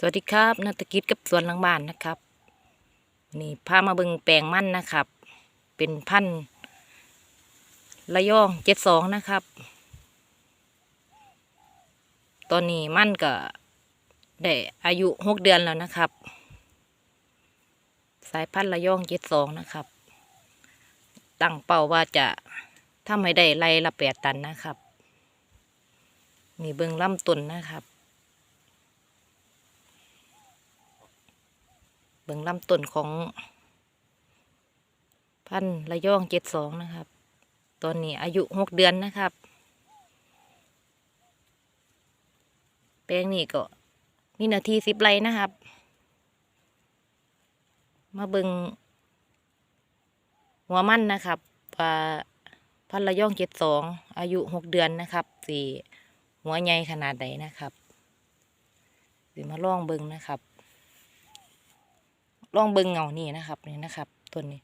สวัสดีครับนัตกิจกับสวนหลังบ้านนะครับ นี่พามาเบิงแปลงมั่นนะครับ เป็นพันธุ์ระยองเจ็ดสองนะครับ ตอนนี้มั่นก็ได้อายุหกเดือนแล้วนะครับ สายพันธุ์ระยองเจ็ดสองนะครับ ตั้งเป้าว่าจะทำให้ได้ไรละแปดตันนะครับ มีเบิงลำต้นนะครับ เบิ่งลำต้นของ พันธุ์ระยองเจ็ดสองนะครับ ตอนนี้อายุหกเดือนนะครับ แปลงนี้ก็มีนาทีสิบไรนะครับ มาเบิงหัวมันนะครับว่าพันธุ์ระยองเจ็ดสองอายุหกเดือนนะครับสี่หัวใหญ่ขนาดไหนนะครับสิมาลองเบิงนะครับ ลองเบิงเงานี่นะครับนี่นะครับต้นนี้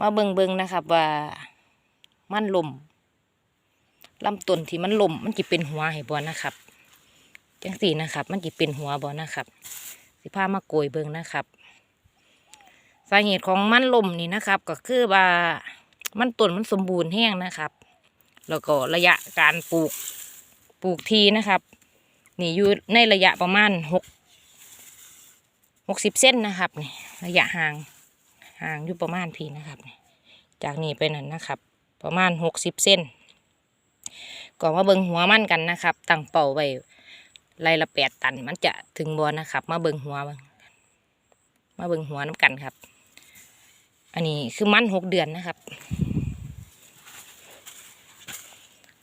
มาเบิงเบิงนะครับ ว่ามันลมลำต้นที่มันลมมันจะเป็นหัวให้บอนะครับจังสี่นะครับ มันจะเป็นหัวบอนะครับ สิพามาโกยเบิงนะครับสาเหตุของมันลมนี่นะครับ ก็คือว่ามันต้นมันสมบูรณ์แห้งนะครับ แล้วก็ระยะการปลูกปลูกทีนะครับนี่อยู่ในระยะประมาณหก หกสิบเส้นนะครับนี่ระยะห่างห่างอยู่ประมาณพีนะครับ จากนี้ไปนั่นนะครับ ประมาณหกสิบเส้นก็มาเบิงหัวมันกันนะครับ ตั้งเป่าไว้ไรละแปดตันมันจะถึงบอนะครับ มาเบิงหัวมาเบิงหัวน้ำกันครับ อันนี้คือมันหกเดือนนะครับ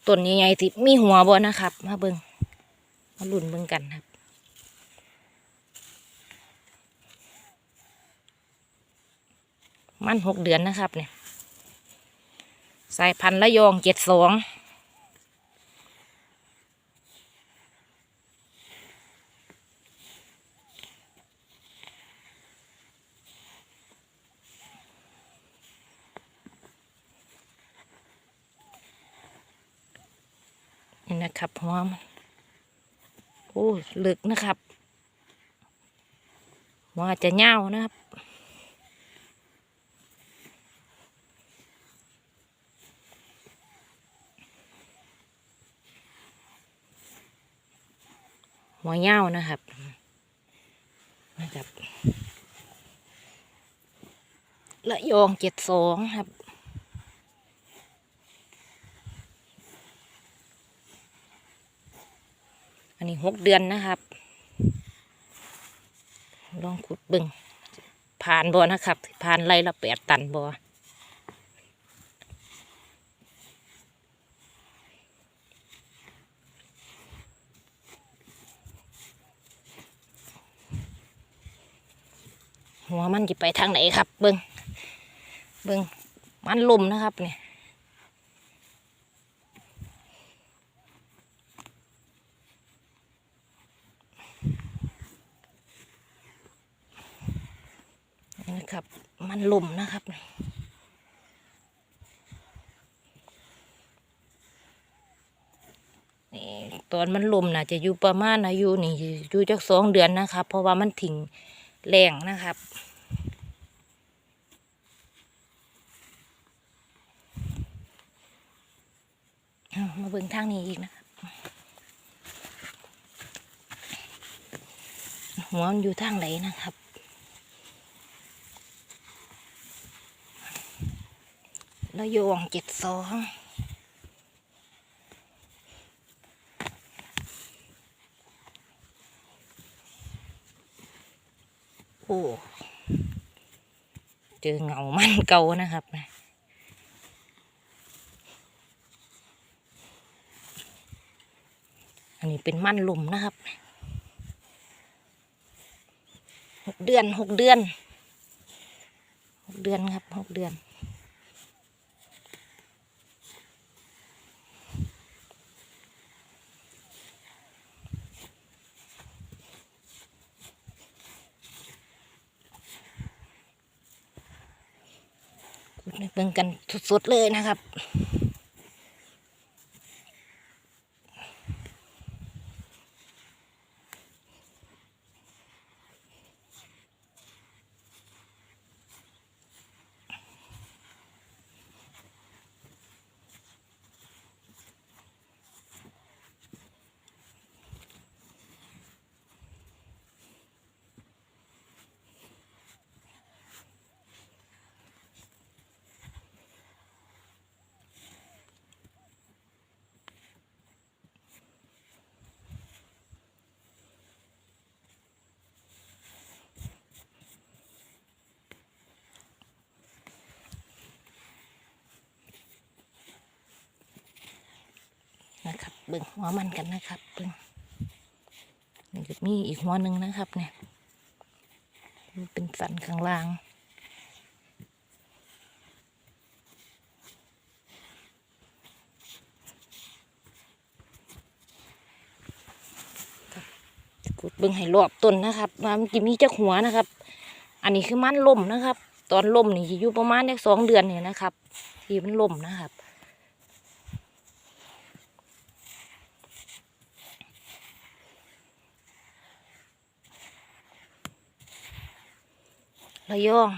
ต้นใหญ่ๆที่มีหัวบอนะครับ มาเบิงมาลุ่นเบิงกันครับ มันหกเดือนนะครับเนี่ยสายพันธุ์ระยองเจ็ดสองนี่นะครับหัวมันโอ้ลึกนะครับหัวอาจะเน่าวนะครับ หัวเย้านะครับนะครับละยองเจ็ดสองครับอันนี้หกเดือนนะครับ ลองขุดบึงผ่านบ่อนะครับ ผ่านไรละแปดตันบ่อ หัวมันจะไปทางไหนครับ เบิงเบิงมันลมนะครับเนี่ยนะครับมันลมนะครับนี่ตอนมันลมนะจะอยู่ประมาณอายุนี่อยู่จักสองเดือนนะครับ เพราะว่ามันถิ่ง แรงนะครับ มาเบิ่งทางนี้อีกนะครับ หัวมันอยู่ทางไหนนะครับ แล้วโยงเจ็ดสอง โอ้เจอเงามันเก่านะครับนะอันนี้เป็นมันหลุมนะครับหกเดือนหกเดือนหกเดือนครับหกเดือน เบิ่งกันสุดๆเลยนะครับ น บิ่งหัวมันกันนะครับเบิ่งนี่ก็มีอีกหัวหนึ่งนะครับ เนี่ย มันเป็นสันข้างล่าง กดเบิ่งให้รอบต้นนะครับมันจะมีจักหัวนะครับ อันนี้คือมันล่มนะครับ ตอนล่มนี่อยู่ประมาณแค่สองเดือนเนี่ยนะครับที่มันล่มนะครับ ระยอง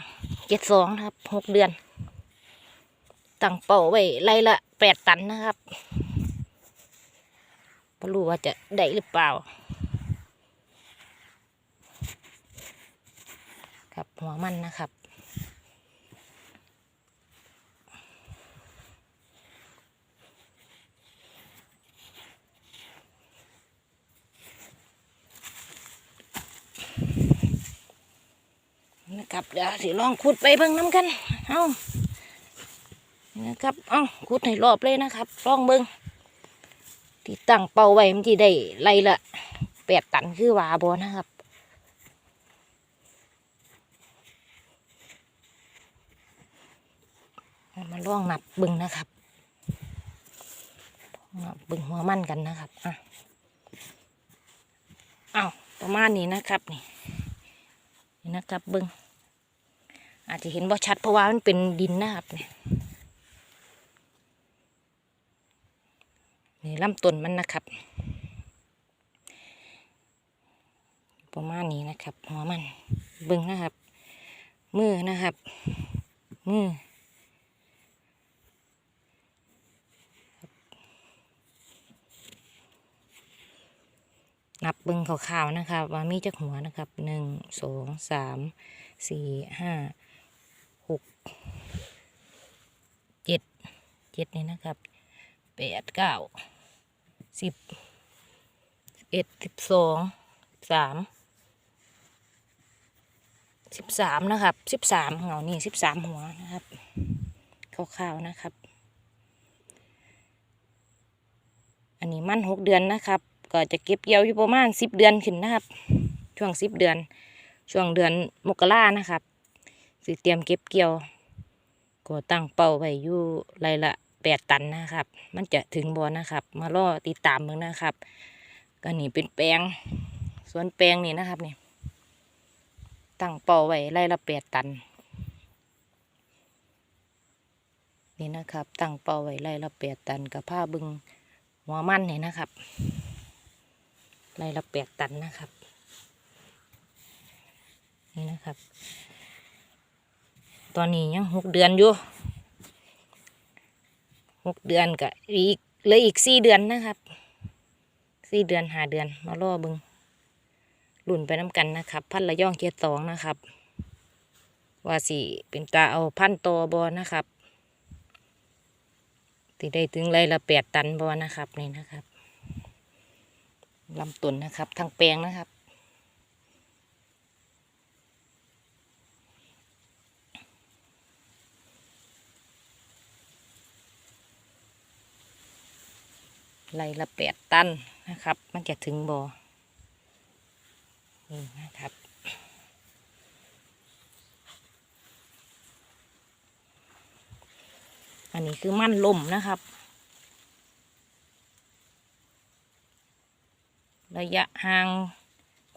เจ็ดสองนะครับหกเดือน ตั้งเป้าไว้ไรละแปดตันนะครับไม่รู้ว่าจะได้หรือเปล่า ครับหัวมันนะครับ ครับเดี๋ยวสิลองขุดไปเบิ่งน้ำกันเอานะครับเอาขุดให้รอบเลยนะครับลองเบิ่งที่ตั้งเป้าไว้มันที่ได้ไรละแปดตันคือวาบอนะครับมาลองนับบึงนะครับนับบึงหัวมันกันนะครับอะเอาประมาณนี้นะครับนี่นี่นะครับบึง อาจจะเห็นว่าชัดเพราะว่ามันเป็นดินนะครับเนี่ยนี่ลำต้นมันนะครับ ประมาณนี้นะครับ หัวมันเบึงนะครับ มือนะครับ มือนับเบิ้งขาวๆนะครับ ว่ามีจักหัวนะครับหนึ่งสองสามสี่ห้า เจ็ดเจ็ดนี่นะครับแปดเก้าสิบสิบเอ็ดสิบสองสามสิบสามนะครับสิบสามเหงานี่สิบสามหัวนะครับขาวๆนะครับ อันนี้มันหกเดือนนะครับ ก็จะเก็บเกี่ยวอยู่ประมาณสิบเดือนขึ้นนะครับ ช่วงสิบเดือน ช่วงเดือนมกรานะครับสิเตรียมเก็บเกี่ยว ก็ตั้งเป้าไว้อยู่ไรละแปดตันนะครับ มันจะถึงบอนะครับ มารอติดตามมึงนะครับ ก็นี่เป็นแปลงสวนแปลงนี่นะครับนี่ตั้งเป้าไว้ไรละแปดตัน นี่นะครับ ตั้งเป้าไว้ไรละแปดตันกับผ้าบึงหัวมันเนี่ยนะครับไรละแปดตันนะครับ นี่นะครับ ตอนนี้ยังหกเดือนอยู่หกเดือนกับอีกเลืออีกสี่เดือนนะครับสี่เดือนหาเดือนมารอบึงหลุ่นไปน้ำกันนะครับ พันละย่องเกียรสองนะครับ ว่าสิเป็นตาเอาพันโตบอนะครับที่ได้ถึงไรละแปดตันบอนะครับนี่นะครับลำต้นนะครับทางแปลงนะครับ ไรละแปดตันนะครับ มันจะถึงบอนี่นะครับ อันนี้คือมันลมนะครับ ระยะห่าง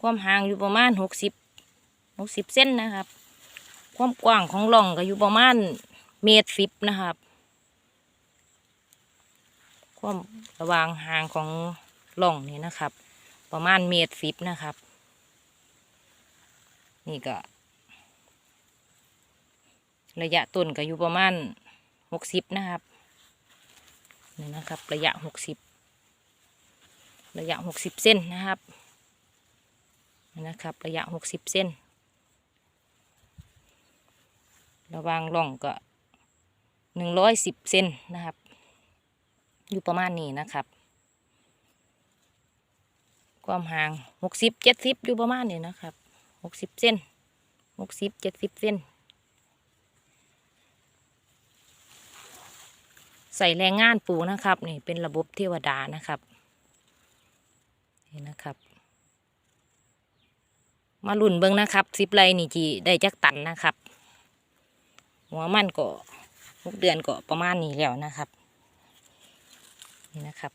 ความห่างอยู่ประมาณหกสิบหกสิบเส้นนะครับ ความกว้างของร่องก็อยู่ประมาณเมตรสิบนะครับ ความระหวางห่างของร่องนี่นะครับ ประมาณเมตรสิบนะครับ นี่ก็ ระยะต้นก็อยู่ประมาณหกสิบนะครับนี่นะครับ ระยะหกสิบระยะหกสิบเส้นนะครับนะครับ ระยะหกสิบเส้น ระหวางร่องก็หนึ่งร้อยสิบเซนนะครับ อยู่ประมาณนี้นะครับ ความห่างหกสิบเจ็ดสิบอยู่ประมาณนี้นะครับหกสิบเส้นหกสิบเจ็ดสิบเส้นใส่แรงงานปลูกนะครับนี่เป็นระบบเทวดานะครับนี่นะครับ มาลุ่นเบิ่งนะครับสิบไรนี่จีได้จักตันนะครับ หัวมันก็หกเดือนก็ประมาณนี้แล้วนะครับ นี่นะครับ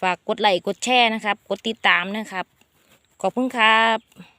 ฝากกดไลค์กดแชร์นะครับ กดติดตามนะครับ ขอบคุณครับ